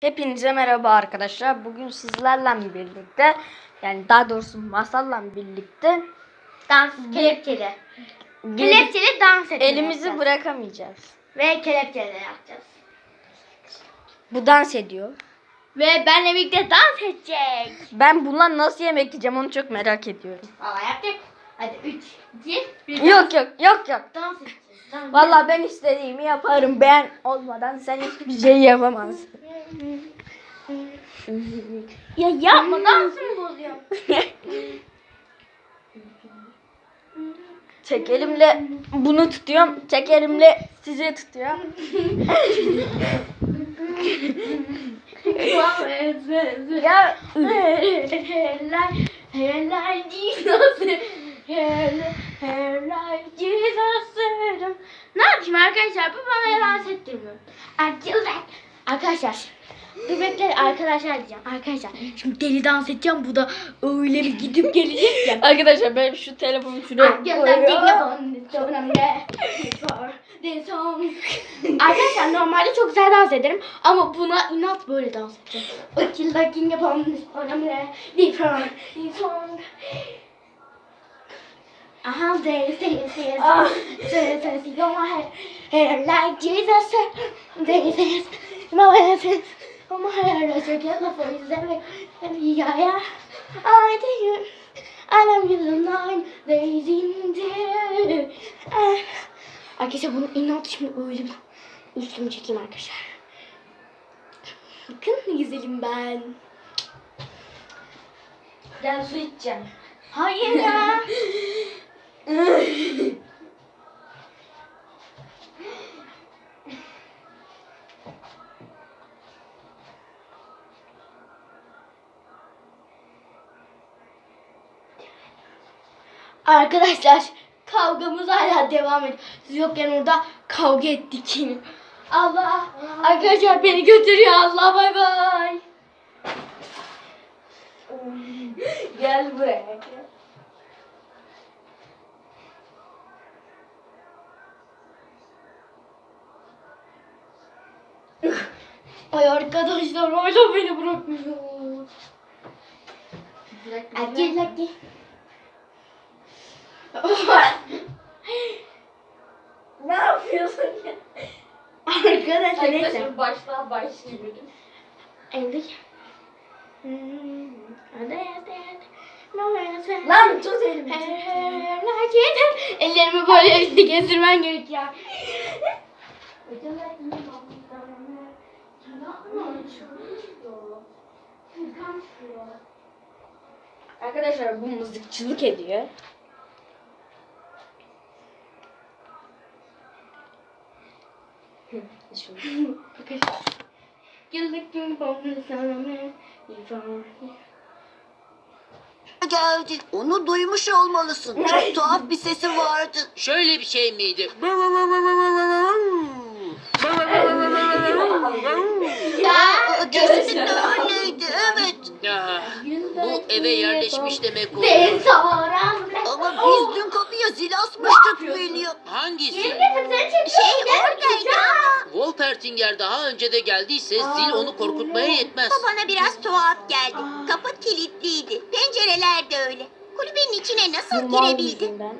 Hepinize merhaba arkadaşlar. Bugün sizlerle birlikte yani daha doğrusu masalla birlikte Dans kelepçeli. Kelepçeli dans etmeyi elimizi yapacağız. bırakamayacağız. Ve kelepçeli yapacağız. Bu dans ediyor. Ve benle birlikte dans edecek. Ben bundan nasıl yemek yiyeceğim onu çok merak ediyorum. Valla yapacak. Hadi 3, 2, 1. Yok yok yok yok. Dans edeceğiz. Dans Vallahi ben istediğimi yaparım. Ben olmadan sen hiçbir şey yapamazsın. Ya yapma dansımı bozuyorum. Çek elimle bunu tutuyorum. Çek elimle sizi tutuyorum. ya Helal, helal Jesus. Helal, helal Jesus'ım. Ne yapayım arkadaşlar? Bu bana dans ettirmiyor. Arkadaşlar. Arkadaşlar. Dur bekle arkadaşlar diyeceğim. Arkadaşlar şimdi deli dans edeceğim. Bu da öyle bir gidip gelecek ya. arkadaşlar ben şu telefonu şuraya koyuyorum. Arkadaşlar normalde çok güzel dans ederim ama buna inat böyle dans edeceğim. Akil lakin yapalım different song. Aha dance dance dance Ah. dance dance go my head hair like Jesus dance dance my head Oh my hair is your killer voice every every yeah yeah I do you I love you the nine days in there. Arkadaşlar bunu inat şimdi öyle üstümü çekeyim arkadaşlar. Bakın ne güzelim ben. Gel su içeceğim. Hayır ya. Arkadaşlar kavgamız hala devam ediyor. Siz yokken orada kavga ettik. Allah. Arkadaşlar beni götürüyor Allah bay bay. Gel buraya. Ay arkadaşlar hala beni bırakmıyor. Hadi hadi. Ne yapıyorsun ya? Arkadaşlar neyse. baştan başlayayım. Eldik. Hmm, Hadi hadi hadi. Lan tut elimi. Ellerimi böyle işte gezdirmen gerekiyor. Arkadaşlar bu mızıkçılık ediyor. Geldi. Onu duymuş olmalısın. Çok tuhaf bir sesi vardı. Şöyle bir şey miydi? Ya. Kesinlikle öyleydi. Evet. Ya, bu eve yerleşmiş demek o. Ben sonra. Biz dün kapıya zil asmıştık William. Hangisi? Şey oradaydı ama. Wolpertinger daha önce de geldiyse zil onu korkutmaya yetmez. Bana biraz tuhaf geldi. Kapı kilitliydi. Pencereler de öyle. Kulübenin içine nasıl Bu mal girebildi? yüzünden.